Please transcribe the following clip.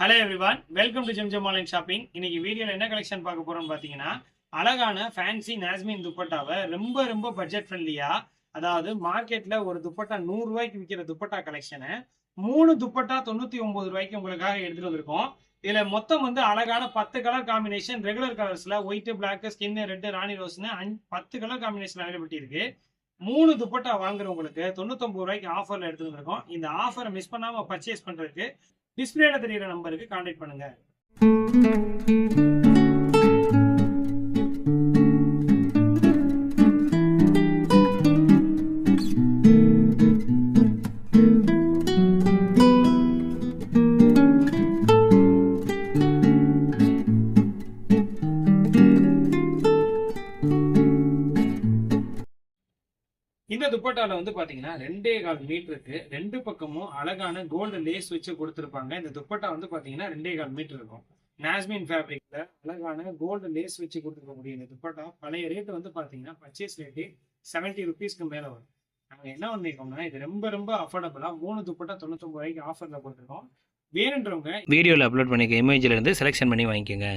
Hello everyone welcome to ஜெம்ஜம் online shopping இன்னைக்கு வீடியோவில் என்ன கலெக்ஷன் பார்க்க போறோம்னு பார்த்தீங்கன்னா அழகான ஃபேன்சி நாஸ்மின் துப்பட்டாவை ரொம்ப ரொம்ப பட்ஜெட் ஃப்ரெண்ட்லியா அதாவது மார்க்கெட்ல ஒரு துப்பட்டா நூறு ரூபாய்க்கு விற்கிற துப்பட்டா கலெக்ஷனை மூணு துப்பட்டா தொண்ணூத்தி ஒன்பது ரூபாய்க்கு உங்களுக்காக எடுத்துட்டு வந்திருக்கோம். இதுல மொத்தம் வந்து அழகான பத்து கலர் காம்பினேஷன் ரெகுலர் கலர்ஸ்ல ஒயிட் பிளாக் ஸ்கின் ரெட்டு ராணி ரோஸ்னு அஞ்சு- பத்து கலர் காம்பினேஷன் அவைலபிலிட்டி இருக்கு. மூணு துப்பட்டா வாங்குறவங்களுக்கு தொண்ணூத்தொன்பது ரூபாய்க்கு ஆஃபர்ல எடுத்துருந்துருக்கோம் இந்த ஆஃபரை மிஸ் பண்ணாம பர்ச்சேஸ் பண்றதுக்கு டிஸ்பிளேல தெரியுற நம்பருக்கு கான்டாக்ட் பண்ணுங்க. இந்த துப்பட்டால வந்து பாத்தீங்கன்னா ரெண்டே கால் மீட்டருக்கு ரெண்டு பக்கமும் அழகான கோல்டு லேஸ் வச்சு கொடுத்துருப்பாங்க. இந்த துப்பட்டா வந்து பாத்தீங்கன்னா ரெண்டே கால் மீட்டர் இருக்கும். நாஸ்மின் ஃபேப்ரிக்ல அழகான கோல்டு லேஸ் வச்சு கொடுத்துருக்கக்கூடிய இந்த துப்பட்டா பழைய ரேட் வந்து பாத்தீங்கன்னா பர்ச்சேஸ் ரேட்டு செவன்ட்டி ருபீஸ்க்கு மேல வரும். நாங்க என்ன பண்ணிருக்கோம்னா இது ரொம்ப ரொம்ப அஃபோர்டபுளா மூணு துப்பட்டா தொண்ணூத்தொம்பது ரூபாய்க்கு ஆஃபர்ல கொடுத்துருக்கோம். வேணுன்றவங்க வீடியோவில் அப்லோட் பண்ணிக்க இமேஜ்ல இருந்து செலெக்ஷன் பண்ணி வாங்கிக்கோங்க.